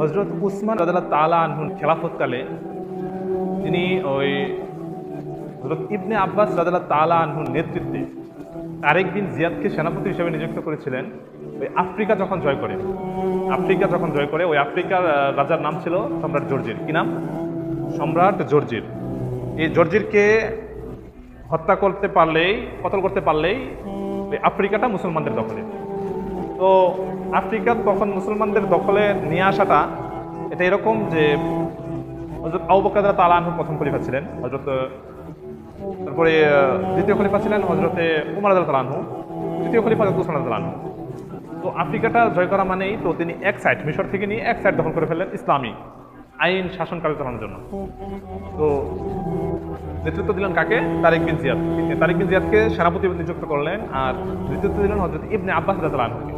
হজরত উসমান রাজাল্লাহ তালা আনহুন খেলাফতকালে তিনি ওই হজরত ইবনে আব্বাস রাজাল্লাহ তালা আনহুন নেতৃত্বে তারেক বিন জিয়াদকে সেনাপতি হিসেবে নিযুক্ত করেছিলেন ওই আফ্রিকা যখন জয় করে। আফ্রিকা যখন জয় করে, ওই আফ্রিকার রাজার নাম ছিল সম্রাট জর্জির। কি নাম? সম্রাট জর্জির। এই জর্জিরকে হত্যা করতে পারলেই, কতল করতে পারলেই আফ্রিকাটা মুসলমানদের দখলে। তো আফ্রিকা তখন মুসলমানদের দখলে নিয়ে আসাটা, এটা এরকম যে হজরত আউবকাদা তালা আনহু প্রথম খলিফা ছিলেন হজরত তারপরে দ্বিতীয় খলিফা ছিলেন হজরতে উমর আদাল তালানহু তৃতীয় খলিফা হজরত উসমান তালানহু তো আফ্রিকাটা জয় করা মানেই তো তিনি এক সাইড মিশর থেকে নিয়ে এক সাইড দখল করে ফেললেন ইসলামী আইন শাসন কার্য চালানোর জন্য। তো নেতৃত্ব দিলেন কাকে? তারিক বিন জিয়াদ। তারিক বিন জিয়াদকে সেনাপতি নিযুক্ত করলেন, আর নেতৃত্ব দিলেন হজরত ইবনে আব্বাস রাজাল আনহুকে।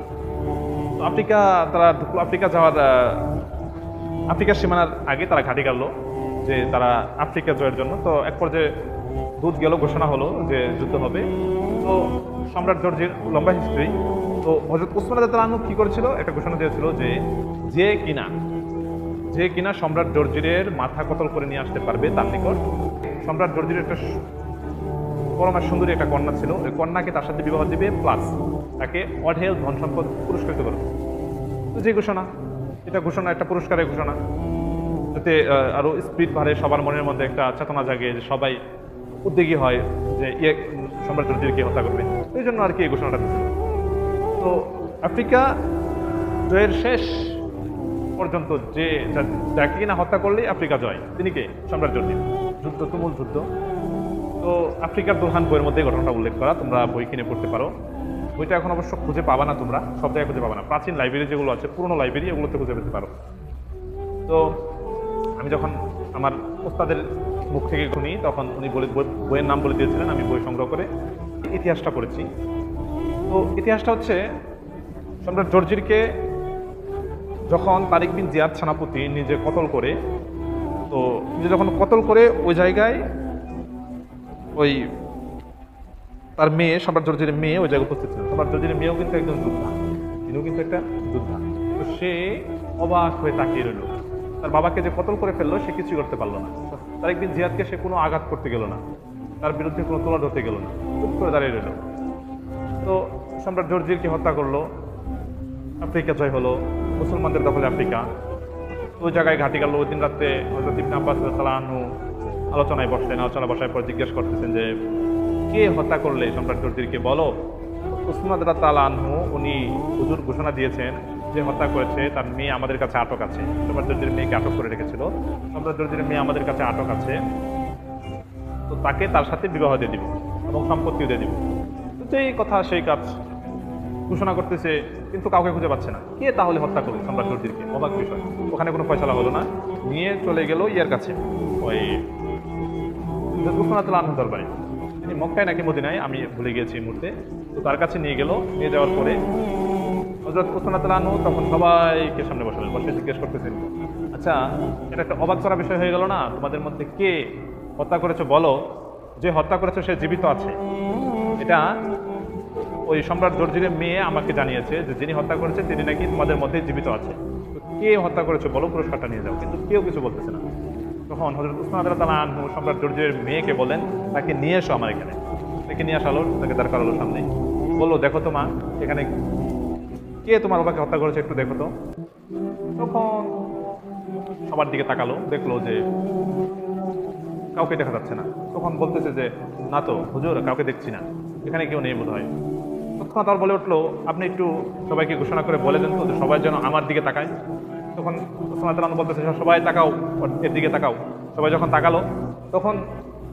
আফ্রিকা, তারা আফ্রিকা যাওয়ার আফ্রিকার সীমানার আগে তারা ঘাঁটি গাড়লো যে তারা আফ্রিকা জয়ের জন্য। তো এক পর্যায়ে দুধ গেল, ঘোষণা হলো যে যুদ্ধ হবে। তো সম্রাট জর্জের লম্বা হিস্ট্রি তো হজরত উসমান রাজু কি করেছিল? একটা ঘোষণা দিয়েছিল যে যে কিনা যে কিনা সম্রাট জর্জিরের মাথা কতল করে নিয়ে আসতে পারবে তার নিকট। সম্রাট জর্জিরের একটা সু- পরমা সুন্দরী একটা কন্যা ছিল। ওই কন্যাকে তার সাথে বিবাহ দিবে প্লাস তাকে অঢেল ধন সম্পদ পুরস্কৃত করবে। তো যে ঘোষণা, এটা ঘোষণা, একটা পুরস্কারের ঘোষণা। যাতে আরও স্পিড বাড়ে, সবার মনের মধ্যে একটা চেতনা জাগে, যে সবাই উদ্যোগী হয়, যে ইয়ে সম্রাট হত্যা করবে। এই জন্য আর কি এই ঘোষণাটা দিয়েছিল তো আফ্রিকা জয়ের শেষ পর্যন্ত যে যাকে কিনা হত্যা করলেই আফ্রিকা জয়। তিনি কে? সম্রাট জর্জির যুদ্ধ, তুমুল যুদ্ধ। তো আফ্রিকার দোহান বইয়ের মধ্যে ঘটনাটা উল্লেখ করা। তোমরা বই কিনে পড়তে পারো। বইটা এখন অবশ্য খুঁজে পাবা না তোমরা, সব জায়গায় খুঁজে পাবা না। প্রাচীন লাইব্রেরি যেগুলো আছে, পুরনো লাইব্রেরি এগুলোতে খুঁজে পেতে পারো। তো আমি যখন আমার ওস্তাদের মুখ থেকে শুনি তখন উনি বলে বই- বইয়ের নাম বলে দিয়েছিলেন, আমি বই সংগ্রহ করে ইতিহাসটা পড়েছি। তো ইতিহাসটা হচ্ছে, সম্রাট জর্জিরকে যখন তারিক বিন জিয়াদ সেনাপতি নিজে কতল করে, তো নিজে যখন কতল করে ওই জায়গায় ওই তার মেয়ে, সম্রাট জর্জির মেয়ে ওই জায়গায় উপস্থিত ছিল। সম্রাট জর্জির মেয়েও কিন্তু একজন যোদ্ধা, তিনিও কিন্তু একটা যোদ্ধা। তো সে অবাক হয়ে তাকিয়ে রইল। তার বাবাকে যে কতল করে ফেলল, সে কিছুই করতে পারল না। তার একদিন জিয়াদকে সে কোনো আঘাত করতে গেল না। তার বিরুদ্ধে কোনো তোলা ধরতে গেল না। চুপ করে দাঁড়িয়ে রইল। তো সম্রাট জর্জিরকে হত্যা করল। আফ্রিকা জয় হলো। মুসলমানদের দখলে আফ্রিকা। ওই জায়গায় ঘাটি গেল ওই দিন রাত্রে হজরত ইবনে আব্বাস সালাহু আলোচনায় বসলেন, আলোচনা বসার পর জিজ্ঞেস করতেছেন যে, কে হত্যা করলে সম্রাট জর্জিরকে বলো? উসমান তালা আনহু, উনি হুজুর ঘোষণা দিয়েছেন যে হত্যা করেছে, তার মেয়ে আমাদের কাছে আটক আছে। সম্রাট জর্জির মেয়েকে আটক করে রেখেছিল। সম্রাট জর্জির মেয়ে আমাদের কাছে আটক আছে। তো তাকে তার সাথে বিবাহ দিয়ে দিব এবং সম্পত্তিও দিয়ে দিব। তো যেই কথা, সেই কাজ ঘোষণা করতেছে, কিন্তু কাউকে খুঁজে পাচ্ছে না। কে তাহলে হত্যা করবে সম্রাট জর্জিরকে অবাক বিষয়। ওখানে কোনো ফয়সলা হলো না। নিয়ে চলে গেল ইয়ার কাছে। ওই আনহু দরবারে। তিনি মক্কায় নাকি মদিনায়, আমি ভুলে গিয়েছি এই মুহূর্তে। তো তার কাছে নিয়ে গেল, নিয়ে যাওয়ার পরে হজরত আনহু তখন সবাইকে সামনে বসালেন, বসে জিজ্ঞেস করতেছেন আচ্ছা এটা একটা অবাক করা বিষয় হয়ে গেল না? তোমাদের মধ্যে কে হত্যা করেছে বলো? যে হত্যা করেছে সে জীবিত আছে। এটা ওই সম্রাট জর্জিরের মেয়ে আমাকে জানিয়েছে যে যিনি হত্যা করেছে, তিনি নাকি তোমাদের মধ্যে জীবিত আছে। কে হত্যা করেছে বলো, পুরস্কারটা নিয়ে যাও। কিন্তু কেউ কিছু বলতেছে না। তখন হজরত উসমান আদালত তালা আনহু সম্রাট জর্জিরের মেয়েকে বলেন তাকে নিয়ে এসো আমার এখানে। তাকে নিয়ে আসালো তাকে দাঁড় করালো সামনে। বলল, দেখো তো মা, এখানে কে তোমার বাবাকে হত্যা করেছে একটু দেখো তো। তখন সবার দিকে তাকালো, দেখল যে কাউকে দেখা যাচ্ছে না। তখন বলতেছে যে, না তো, হুজুর, কাউকে দেখছি না। এখানে কেউ নেই বোধ হয় তৎক্ষণাৎ তার বলে উঠল, আপনি একটু সবাইকে ঘোষণা করে বলে দেন তো সবাই যেন আমার দিকে তাকায়। তখন ওসমান তালান বলতেছে, সবাই তাকাও এর দিকে তাকাও। সবাই যখন তাকালো, তখন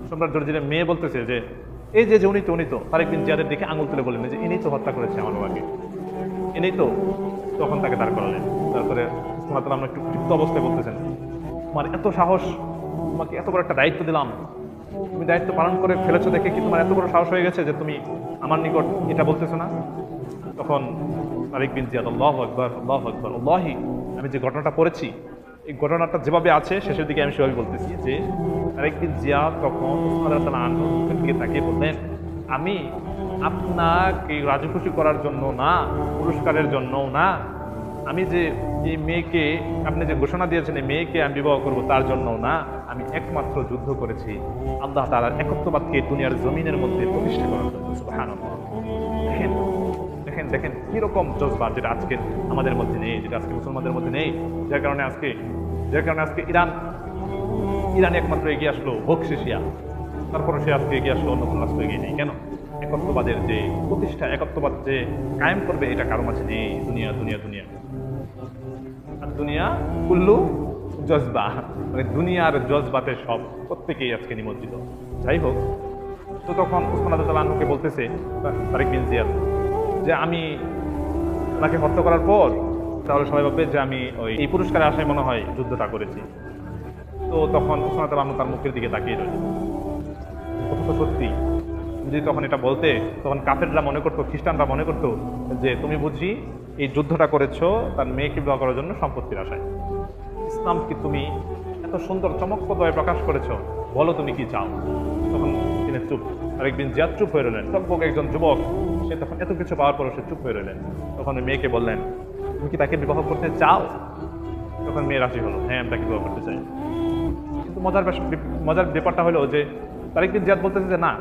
সম্রাট জর্জিনের মেয়ে বলতেছে যে, এই যে উনি তো উনি তো। তার একদিন জিয়াদের দিকে আঙুল তুলে বললেন যে, ইনি তো হত্যা করেছে আমার বাবাকে। ইনি তো তখন তাকে দাঁড় করালেন। তারপরে ওসমান তালাম একটু তৃপ্ত অবস্থায় বলতেছেন, তোমার এত সাহস, তোমাকে এত বড় একটা দায়িত্ব দিলাম। তুমি দায়িত্ব পালন করে ফেলেছো দেখে কি তোমার এত বড় সাহস হয়ে গেছে যে তুমি আমার নিকট এটা বলতেছো না? তখন তারিক বিন জিয়াদ, আল্লাহ আকবর আল্লাহ আকবর। আল্লাহি, আমি যে ঘটনাটা পড়েছি, এই ঘটনাটা যেভাবে আছে, শেষের দিকে আমি সেভাবে বলতেছি যে তারিক বিন জিয়াদ তখন উসমান রাদিয়াল্লাহু আনহুর দিকে তাকিয়ে বললেন, আমি আপনাকে রাজু খুশি করার জন্য না, পুরস্কারের জন্যও না, আমি যে এই মেয়েকে, আপনি যে ঘোষণা দিয়েছেন এই মেয়েকে আমি বিবাহ করব তার জন্য না, আমি একমাত্র যুদ্ধ করেছি, আল্লাহ তালার একত্ববাদকে দুনিয়ার জমিনের মধ্যে প্রতিষ্ঠা করার জন্য দেখেন দেখেন কীরকম জজবা যেটা আজকে আমাদের মধ্যে নেই, যেটা আজকে মুসলমানদের মধ্যে নেই। যার কারণে আজকে, যার কারণে আজকে ইরান ইরান একমাত্র এগিয়ে আসলো বকশিসিয়া তারপরে সে আজকে এগিয়ে আসলো, অন্য কোনো রাষ্ট্র এগিয়ে নেই। কেন? একত্ববাদের যে প্রতিষ্ঠা, একত্ববাদ যে কায়েম করবে, এটা কারও মাঝে নেই। দুনিয়া দুনিয়া দুনিয়া। আর দুনিয়া কুল্লু জজবা। মানে দুনিয়ার জজবাতে সব প্রত্যেকেই আজকে নিমজ্জিত। যাই হোক, তো তখন উসমান আদালকে বলতেছে, তারেক বিন জিয়াদ যে আমি তাকে হত্যা করার পর তাহলে সবাই ভাববে যে আমি ওই এই পুরস্কারের আশায় মনে হয় যুদ্ধটা করেছি। তো তখন উসমান আদালন তার মুখের দিকে তাকিয়ে রইল। কথা সত্যি। যদি তখন এটা বলতে, তখন কাফেররা মনে করতো, খ্রিস্টানরা মনে করতো যে তুমি বুঝি এই যুদ্ধটা করেছ, তার মেয়েকে বিবাহ করার জন্য সম্পত্তির আশায়। ইসলাম কি তুমি এত সুন্দর চমকপ্রদয় প্রকাশ করেছ, বলো তুমি কি চাও? তখন তিনি চুপ। আরেকদিন জিয়াদ চুপ হয়ে রইলেন। টকবক একজন যুবক, সে তখন এত কিছু পাওয়ার পরও সে চুপ হয়ে রইলেন। তখন ওই মেয়েকে বললেন, তুমি কি তাকে বিবাহ করতে চাও? তখন মেয়ে রাজি হলো হ্যাঁ আমি তাকে বিবাহ করতে চাই। কিন্তু মজার মজার ব্যাপারটা হলো যে তারেক বিন জিয়াদ বলতেছে যে, না,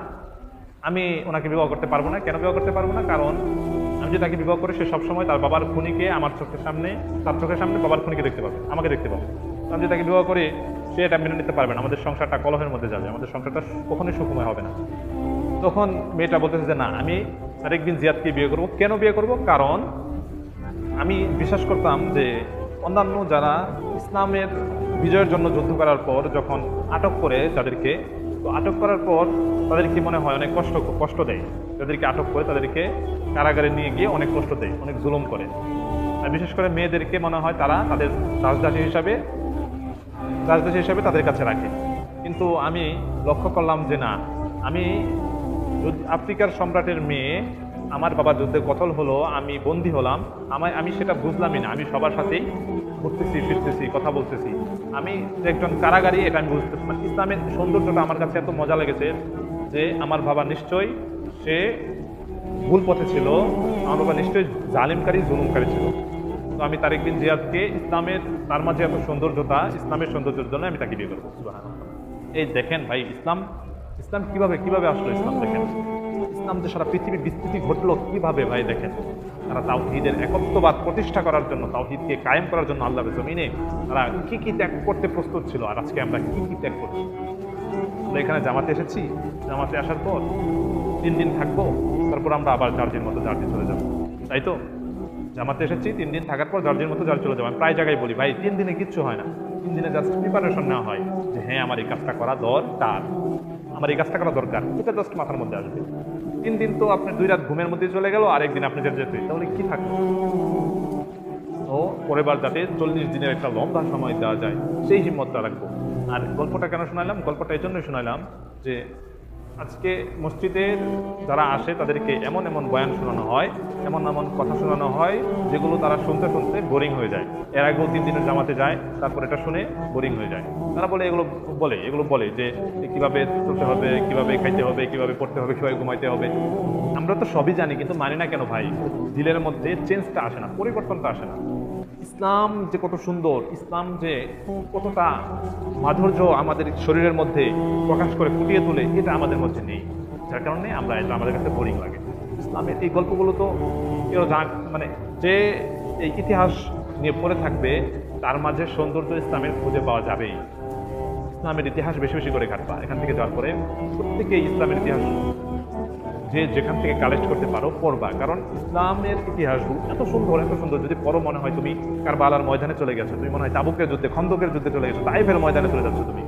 আমি ওনাকে বিবাহ করতে পারব না। কেন বিবাহ করতে পারব না? কারণ আমি যদি তাকে বিবাহ করি, সে সবসময় তার বাবার খুনিকে আমার চোখের সামনে, তার চোখের সামনে বাবার খুনিকে দেখতে পাবে, আমাকে দেখতে পাবে। আমি যদি তাকে বিবাহ করি, সে এটা মেনে নিতে পারবে না। আমাদের সংসারটা কলহের মধ্যে যাবে। আমাদের সংসারটা কখনোই সুখময় হবে না। তখন মেয়েটা বলতেছে যে, না, আমি আরেক দিন জিয়াদকে বিয়ে করব। কেন বিয়ে করব? কারণ আমি বিশ্বাস করতাম যে অন্যান্য যারা ইসলামের বিজয়ের জন্য যুদ্ধ করার পর যখন আটক করে তাদেরকে, তো আটক করার পর তাদেরকে মনে হয় অনেক কষ্ট কষ্ট দেয়? তাদেরকে আটক করে তাদেরকে কারাগারে নিয়ে গিয়ে অনেক কষ্ট দেয়, অনেক জুলুম করে। আর বিশেষ করে মেয়েদেরকে মনে হয় তারা তাদের রাজদাসী হিসাবে রাজদাসী হিসাবে তাদের কাছে রাখে। কিন্তু আমি লক্ষ্য করলাম যে, না, আমি যুদ্ধ- আফ্রিকার সম্রাটের মেয়ে, আমার বাবা যুদ্ধে কথল হলো, আমি বন্দী হলাম, আমায় আমি সেটা বুঝলামই না। আমি সবার সাথেই ঘুরতেছি, ফিরতেছি, কথা বলতেছি। আমি একজন কারাগারি, এটা আমি বুঝতে মানে ইসলামের সৌন্দর্যটা আমার কাছে এত মজা লেগেছে যে আমার বাবা নিশ্চয়ই, সে ভুল পথে ছিল। আমার বাবা নিশ্চয়ই জালিমকারী, জুলুমকারী ছিল। তো আমি তারেক বিন জিয়াদকে ইসলামের তার মাঝে এত সৌন্দর্যতা, ইসলামের সৌন্দর্যের জন্য আমি তাকে বিয়ে করব। এই দেখেন ভাই, ইসলাম ইসলাম কীভাবে কীভাবে আসলো ইসলাম দেখেন? ইসলাম যে সারা পৃথিবীর বিস্তৃতি ঘটলো কীভাবে ভাই দেখেন? তারা তাওহিদের একত্ববাদ প্রতিষ্ঠা করার জন্য, তাওহিদকে কায়েম করার জন্য আল্লাহর জমিনে তারা কি কি ত্যাগ করতে প্রস্তুত ছিল আর আজকে আমরা কি কি ত্যাগ করছি? আমরা এখানে জামাতে এসেছি। জামাতে আসার পর তিন দিন থাকব, তারপর আমরা আবার জার্জির মতো জার্জি চলে যাব। তাই তো? জামাতে এসেছি, তিন দিন থাকার পর জার্জির মতো জার্জি চলে যাব। প্রায় জায়গায় বলি, ভাই, তিন দিনে কিচ্ছু হয় না। তিন দিনে জাস্ট প্রিপারেশন নেওয়া হয় যে হ্যাঁ আমার এই কাজটা করা দরকার। আমার এই কাজটা করা দরকার। এটা জাস্ট মাথার মধ্যে আসবে। তিন দিন তো আপনি দুই রাত ঘুমের মধ্যে চলে গেল আর একদিন আপনি যেতে তাহলে কি থাকবে? ও পরের বার যাতে চল্লিশ দিনের একটা লম্বা সময় দেওয়া যায়, সেই হিম্মতটা রাখব। আর গল্পটা কেন শোনালাম? গল্পটা এই জন্যই শোনালাম যে আজকে মসজিদের যারা আসে, তাদেরকে এমন এমন বয়ান শোনানো হয়, এমন এমন কথা শোনানো হয়, যেগুলো তারা শুনতে শুনতে বোরিং হয়ে যায়। এর আগেও তিন দিনের জামাতে যায়, তারপর এটা শুনে বোরিং হয়ে যায়। তারা বলে, এগুলো বলে এগুলো বলে যে কীভাবে চলতে হবে, কীভাবে খাইতে হবে, কীভাবে পড়তে হবে, কীভাবে ঘুমাইতে হবে। আমরা তো সবই জানি, কিন্তু মানি না কেন ভাই? দিলের মধ্যে চেঞ্জটা আসে না, পরিবর্তনটা আসে না। ইসলাম যে কত সুন্দর, ইসলাম যে কতটা মাধুর্য আমাদের শরীরের মধ্যে প্রকাশ করে ফুটিয়ে তোলে, এটা আমাদের মধ্যে নেই। যার কারণে আমরা এটা আমাদের কাছে বোরিং লাগে। ইসলামের এই গল্পগুলো তো কেউ জান মানে যে এই ইতিহাস নিয়ে পড়ে থাকবে, তার মাঝে সৌন্দর্য ইসলামের খুঁজে পাওয়া যাবেই। ইসলামের ইতিহাস বেশি বেশি করে ঘাটবা এখান থেকে যাওয়ার পরে প্রত্যেকেই ইসলামের ইতিহাস যে যেখান থেকে কালেক্ট করতে পারো, পড়বা। কারণ ইসলামের ইতিহাস এত সুন্দর এত সুন্দর। যদি পরো মনে হয় তুমি কারবালার ময়দানে চলে গেছো, তুমি মনে হয় তাবুকের যুদ্ধে, খন্দকের যুদ্ধে চলে গেছো, তাইফের ময়দানে চলে যাচ্ছ তুমি।